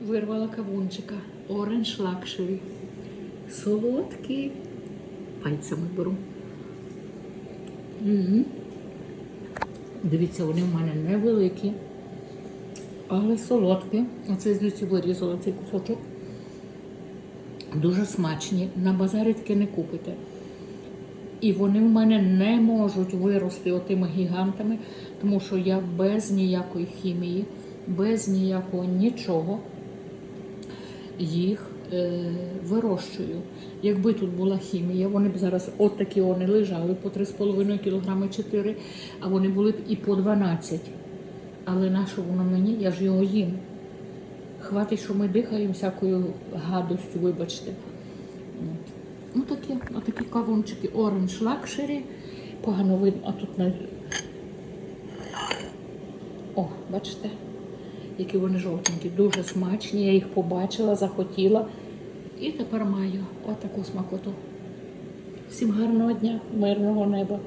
Вирвала кавунчика. Orange Luxury. Солодкий. Пальцями беру. Мгм. Дивіться, вони в мене невеликі, але солодкі. Оце звідси вирізала цей кусочок. Дуже смачні. На базарі таке не купите. І вони в мене не можуть вирости отими гігантами, тому що я без ніякої хімії, без ніякого нічого їх е, вирощую. Якби тут була хімія, вони б зараз от такі вони лежали по 3,5 кг 4, а вони були б і по 12. Але на що воно мені? Я ж його їм. Хватить, що ми дихаємо всякою гадостю, вибачте. От. Ну такі, отакі кавунчики Orange Luxury. Погано видно, а тут на. О, бачите, які вони жовтенькі, дуже смачні. Я їх побачила, захотіла. І тепер маю отаку смакоту. Всім гарного дня, мирного неба.